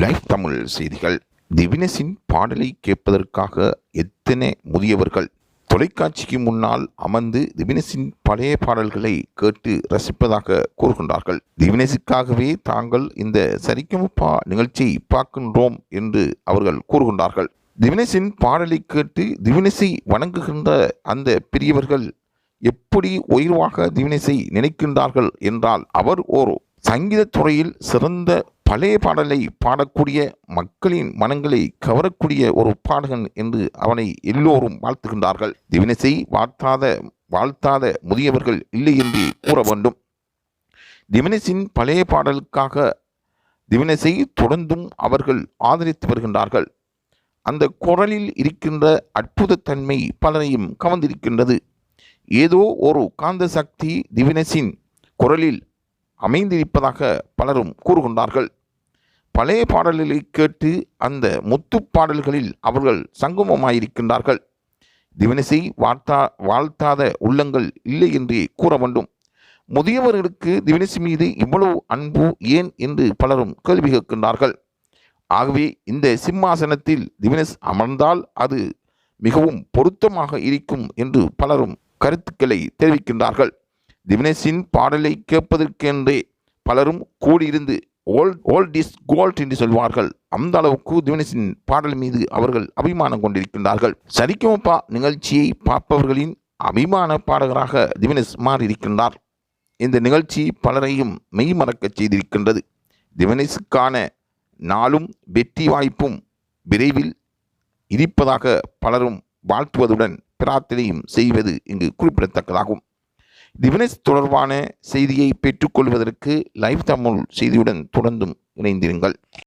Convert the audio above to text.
Live Tamil செய்திகள். திவினஸின் பாடலை கேட்பதற்காக எத்தனை முதியவர்கள்? தொலைக்காட்சிக்கு முன்னால் அமர்ந்து திவினஸின் பழைய பாடல்களை கேட்டு ரசிப்பதாக கூறுகின்றார்கள். திவினஸுக்காகவே தாங்கள் இந்த சரிக்கமுப்பா நிகழ்ச்சியை பார்க்கின்றோம் என்று அவர்கள் கூறுகின்றார்கள். திவினஸின் பாடலை கேட்டு திவினஸை வணங்குகின்ற அந்த பெரியவர்கள் எப்படி உயர்வாக திவினஸை நினைக்கின்றார்கள் என்றால் அவர் ஒரு சங்கீதத்துறையில் சிறந்த பழைய பாடலை பாடக்கூடிய மக்களின் மனங்களை கவரக்கூடிய ஒரு பாடகன் என்று அவனை எல்லோரும் வாழ்த்துகின்றார்கள். திவினசை வாழ்த்தாத வாழ்த்தாத முதியவர்கள் இல்லை என்று கூற வேண்டும். திவினசின் பழைய பாடலுக்காக திவினசை தொடர்ந்தும் அவர்கள் ஆதரித்து வருகின்றார்கள். அந்த குரலில் இருக்கின்ற அற்புதத்தன்மை பலரையும் கவர்ந்திருக்கின்றது. ஏதோ ஒரு காந்த சக்தி திவினசின் குரலில் அமைந்திருப்பதாக பலரும் கூறுகின்றார்கள். பழைய பாடல்களை கேட்டு அந்த முத்து பாடல்களில் அவர்கள் சங்கமமாயிருக்கின்றார்கள். திவினஸை வாழ்த்தா வாழ்த்தாத உள்ளங்கள் இல்லை என்றே கூற வேண்டும். முதியவர்களுக்கு திவினசி மீது இவ்வளவு அன்பு ஏன் என்று பலரும் கேள்வி கேட்கின்றார்கள். ஆகவே இந்த சிம்மாசனத்தில் திவினஸ் அமர்ந்தால் அது மிகவும் பொருத்தமாக இருக்கும் என்று பலரும் கருத்துக்களை தெரிவிக்கின்றார்கள். தினேஷின் பாடலை கேட்பதற்கென்றே பலரும் கூடியிருந்து ஓல்ட் ஓல்ட் இஸ் கோல்ட் என்று சொல்வார்கள். அந்த அளவுக்கு தினேஷின் பாடல் மீது அவர்கள் அபிமானம் கொண்டிருக்கின்றார்கள். சரிகமப்பா நிகழ்ச்சியை பார்ப்பவர்களின் அபிமான பாடகராக திவினேஷ் மாறியிருக்கின்றார். இந்த நிகழ்ச்சி பலரையும் மெய்மறக்கச் செய்திருக்கின்றது. திவினஸுக்கான நாளும் வெற்றி வாய்ப்பும் விரைவில் இருப்பதாக பலரும் வாழ்த்துவதுடன் பிரார்த்தனையும் செய்வது இங்கு குறிப்பிடத்தக்கதாகும். திவினஸ் தொடர்பான செய்தியை பெற்றுக்கொள்வதற்கு லைவ் தமிழ் செய்தியுடன் தொடர்ந்தும் இணைந்திருங்கள்.